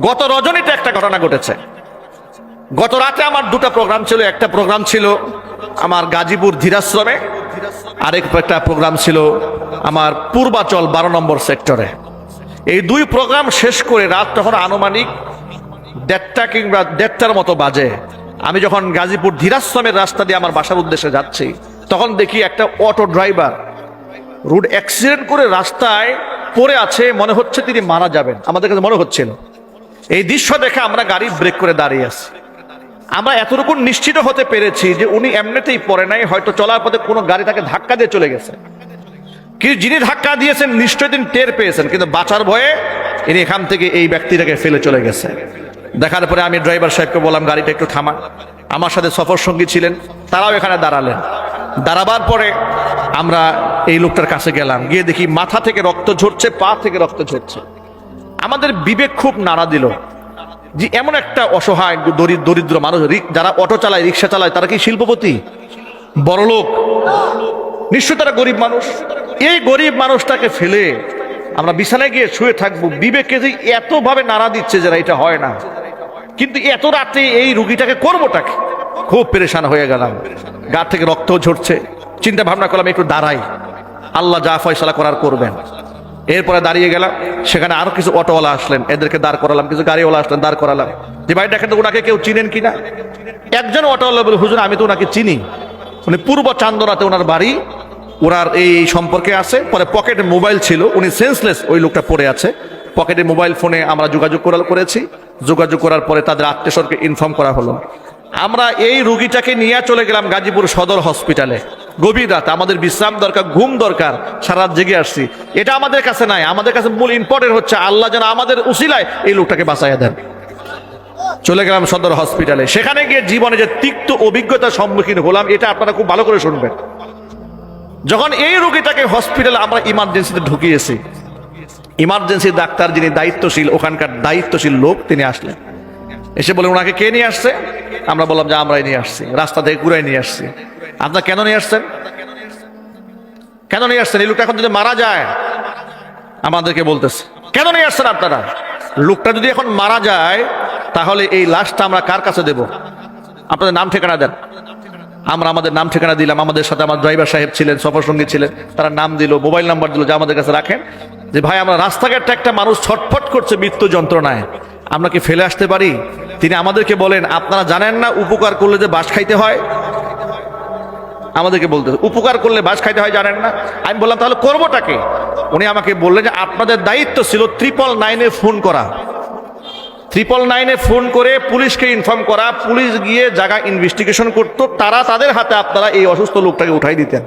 গত রজনীতে একটা ঘটনা ঘটেছে। গত রাতে আমার দুটো প্রোগ্রাম ছিল। একটা প্রোগ্রাম ছিল আমার গাজীপুর ধীরাশ্রমে, আরেক একটা প্রোগ্রাম ছিল আমার পূর্বাচল বারো নম্বর সেক্টরে। এই দুই প্রোগ্রাম শেষ করে রাত তখন আনুমানিক দেড়টা কিংবা দেড়টার মতো বাজে। আমি যখন গাজীপুর ধীরাশ্রমের রাস্তা দিয়ে আমার বাসার উদ্দেশ্যে যাচ্ছি, তখন দেখি একটা অটো ড্রাইভার রোড অ্যাক্সিডেন্ট করে রাস্তায় পড়ে আছে। মনে হচ্ছে তিনি মারা যাবেন। আমাদের কাছে মনে হচ্ছিল। এই দৃশ্য দেখে আমরা গাড়ি ব্রেক করে দাঁড়িয়ে আছি। আমরা এতটুকু নিশ্চিত হতে পেরেছি যে উনি এমনিতেই পড়ে নাই, হয়তো চলার পথে কোনো গাড়ি তাকে ধাক্কা দিয়ে চলে গেছে। কিন্তু যিনি ধাক্কা দিয়েছেন নিশ্চয় তিনি টের পেয়েছেন, কিন্তু বাঁচার ভয়ে ইনি এখান থেকে এই ব্যক্তিটাকে ফেলে চলে গেছে। দেখার পরে আমি ড্রাইভার সাহেবকে বললাম, গাড়িটা একটু থামা। আমার সাথে সফর সঙ্গী ছিলেন, তারাও এখানে দাঁড়ালেন। দাঁড়াবার পরে আমরা এই লোকটার কাছে গেলাম, গিয়ে দেখি মাথা থেকে রক্ত ঝরছে, পা থেকে রক্ত ঝরছে। আমাদের বিবেক খুব নাড়া দিল যে এমন একটা অসহায় দরি- দরিদ্র মানুষ যারা অটো চালায়, রিক্সা চালায়, তারা কি শিল্পপতি? বড়লোক। নিশ্চয় তারা গরিব মানুষ। এই গরিব মানুষটাকে ফেলে আমরা বিছানায় গিয়ে শুয়ে থাকব। বিবেককে যে এতভাবে নাড়া দিচ্ছে যারা এটা হয় না। কিন্তু এত রাতে এই রুগীটাকে করবোটাকে খুব পেরেশান হয়ে গেলাম। গা থেকে রক্ত ঝরছে। চিন্তা ভাবনা করলাম, একটু দাঁড়াই। আল্লাহ যা ফয়সালা করার করবেন। এরপরে দাঁড়িয়ে গেলাম, সেখানে আরও কিছু অটোওয়ালা আসলেন, এদেরকে দাঁড় করালাম, কিছু গাড়িওয়ালা আসলেন, দাঁড় করালাম। যে ভাই, দেখেন তো ওনাকে কেউ চিনেন কিনা? একজন অটোওয়ালা বলে, হুজুর, আমি তো ওনাকে চিনি। উনি পূর্ব চান্দনাতে ওনার বাড়ি ওনার এই সম্পর্কে আছে, পরে পকেটে মোবাইল ছিল, উনি সেন্সলেস ওই লোকটা পড়ে আছে। পকেটে মোবাইল ফোনে আমরা যোগাযোগ করার করেছি। যোগাযোগ করার পরে তাদের আত্মীয়স্বরকে ইনফর্ম করা হলো। আমরা এই রুগীটাকে নিয়ে চলে গেলাম গাজীপুর সদর হসপিটালে গভীর রাত, আমাদের বিশ্রাম দরকার, ঘুম দরকার, সারা জেগে আসছি। এটা আমাদের কাছে নাই, আমাদের কাছে মূল ইম্পর্টেন্ট হচ্ছে আল্লাহ যেন আমাদের উসিলায় এই লোকটাকে বাঁচাইয়া দেন। চলে গেলাম সদর হসপিটালে সেখানে গিয়ে জীবনে যে তিক্ত অভিজ্ঞতার সম্মুখীন হলাম, এটা আপনারা খুব ভালো করে শুনবেন। যখন এই রোগীটাকে হসপিটালে আমরা ইমার্জেন্সিতে ঢুকিয়েছি ইমার্জেন্সি ডাক্তার যিনি দায়িত্বশীল, ওখানকার দায়িত্বশীল লোক তিনি আসলেন। এসে বলে ওনাকে কে নিয়ে আসছে? আমরা বললাম যে আমরাই নিয়ে আসছি, রাস্তা থেকে ঘুরাই নিয়ে আসছি। আপনার কেন নিয়ে আসছেন? কেন নিয়ে আসছেন? এই লোকটা এখন যদি মারা যায়, আমাদেরকে বলতেছে। কেন নিয়ে আসছেন আপনারা? লোকটা যদি এখন মারা যায়, তাহলে এই লাশটা আমরা কার কাছে দেব? আপনাদের নাম ঠিকানা দেন। আমরা আমাদের নাম ঠিকানা দিলাম। আমাদের সাথে আমার ড্রাইভার সাহেব ছিলেন সফর সঙ্গী ছিলেন। তারা নাম দিল, মোবাইল নাম্বার দিল যে আমাদের কাছে রাখেন। যে ভাই, আমরা রাস্তাঘাটে একটা মানুষ ছটফট করছে মৃত্যু যন্ত্রণায়। আমরা কি ফেলে আসতে পারি? তিনি আমাদেরকে বলেন, আপনারা জানেন না উপকার করলে যে বাস খাইতে হয়? আমাদেরকে বলতে উপকার করলে বাস খাইতে হয় জানেন না? আমি বললাম, তাহলে করবোটাকে উনি আমাকে বললেন যে, আপনাদের দায়িত্ব ছিল ট্রিপল নাইনে ফোন করা। ট্রিপল নাইনে ফোন করে পুলিশকে ইনফর্ম করা, পুলিশ গিয়ে জায়গা ইনভেস্টিগেশন করতো, তারা তাদের হাতে আপনারা এই অসুস্থ লোকটাকে উঠাই দিতেন।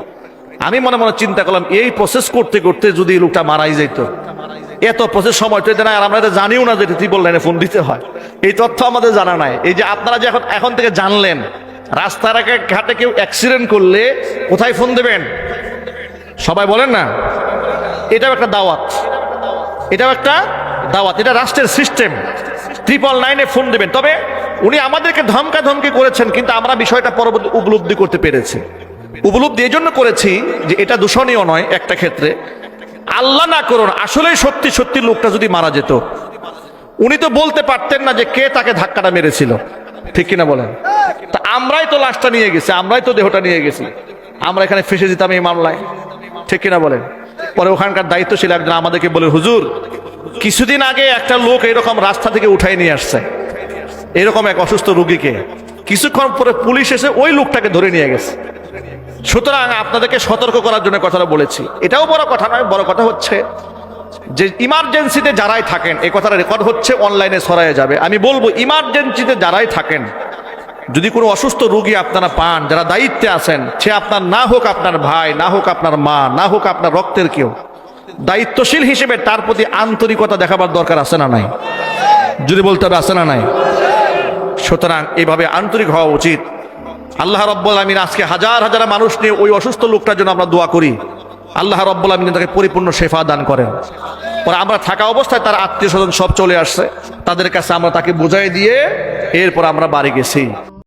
আমি মনে মনে চিন্তা করলাম, এই প্রসেস করতে করতে যদি লোকটা মারাই যেত। এত প্রসেস সময় তো না আর আমরা এটা জানিও না যে ট্রিপল লাইনে ফোন দিতে হয়। এই তথ্য আমাদের জানা নাই। এই যে আপনারা যে এখন এখন থেকে জানলেন, রাস্তার ঘাটে কেউ অ্যাক্সিডেন্ট করলে কোথায় ফোন দেবেন? সবাই বলেন না? এটাও একটা দাওয়াত। এটাও একটা দাওয়াত। এটা রাষ্ট্রের সিস্টেম ট্রিপল নাইনে ফোন দেবেন। তবে উনি আমাদেরকে ধমকা ধমকি করেছেন, কিন্তু আমরা বিষয়টা পরবর্তী উপলব্ধি করতে পেরেছি। উপলব্ধি এই জন্য করেছি যে এটা দূষণীয় নয় একটা ক্ষেত্রে। আল্লাহ না করুন, আসলেই সত্যি সত্যি লোকটা যদি মারা যেত। উনি তো বলতে পারতেন না যে কে তাকে ধাক্কাটা মেরেছিল। ঠিক কিনা বলেন? তা আমরাই তো লাশটা নিয়ে গেছি, আমরাই তো দেহটা নিয়ে গেছি। আমরা এখানে ফেসে দিতাম এই মামলায়। ঠিক কিনা বলেন? পরে ওখানকার দায়িত্বশীল একজন আমাদেরকে বলে, হুজুর, কিছুদিন আগে একটা লোক এরকম রাস্তা থেকে উঠাই নিয়ে আসছে। এরকম এক অসুস্থ রুগীকে। কিছুক্ষণ পরে পুলিশ এসে ওই লোকটাকে ধরে নিয়ে গেছে। সুতরাং আপনাদেরকে সতর্ক করার জন্য কথাটা বলেছি। এটাও বড় কথা নয়, বড় কথা হচ্ছে যে ইমার্জেন্সিতে যারাই থাকেন, এই কথাটা রেকর্ড হচ্ছে অনলাইনে ছড়ায় যাবে। আমি বলব ইমার্জেন্সিতে যারাই থাকেন, যদি কোনো অসুস্থ রোগী আপনারা পান, যারা দায়িত্বে আছেন, সে আপনার না হোক আপনার ভাই, না হোক আপনার মা, না হোক আপনার রক্তের কেউ, দায়িত্বশীল হিসেবে তার প্রতি আন্তরিকতা দেখাবার দরকার আছে না নাই? যদি বলতে হবে, আছে না নাই? সুতরাং এভাবে আন্তরিক হওয়া উচিত। আল্লাহ রব্বুল আমিন আজকে হাজার হাজার মানুষ নিয়ে ওই অসুস্থ লোকটার জন্য আমরা দোয়া করি। আল্লাহ রব্বুল আমিন তাকে পরিপূর্ণ শেফা দান করেন। পরে আমরা থাকা অবস্থায় তার আত্মীয় স্বজন সব চলে আসছে। তাদের কাছে আমরা তাকে বোঝাই দিয়ে এরপর আমরা বাড়ি গেছি।